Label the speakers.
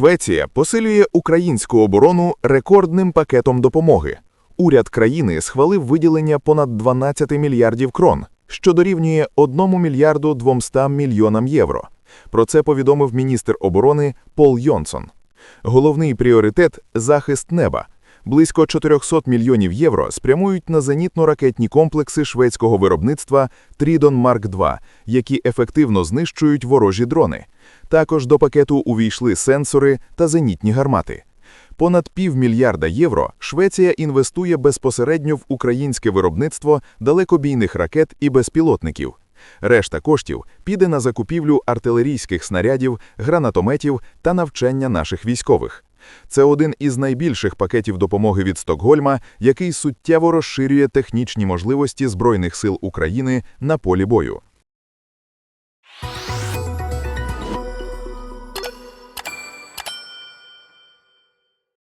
Speaker 1: Швеція посилює українську оборону рекордним пакетом допомоги. Уряд країни схвалив виділення понад 12 мільярдів крон, що дорівнює 1 мільярду 200 мільйонам євро. Про це повідомив міністр оборони Пол Йонсон. Головний пріоритет – захист неба. Близько 400 мільйонів євро спрямують на зенітно-ракетні комплекси шведського виробництва Трідон Марк 2 які ефективно знищують ворожі дрони. Також до пакету увійшли сенсори та зенітні гармати. Понад півмільярда євро Швеція інвестує безпосередньо в українське виробництво далекобійних ракет і безпілотників. Решта коштів піде на закупівлю артилерійських снарядів, гранатометів та навчання наших військових. Це один із найбільших пакетів допомоги від Стокгольма, який суттєво розширює технічні можливості Збройних сил України на полі бою.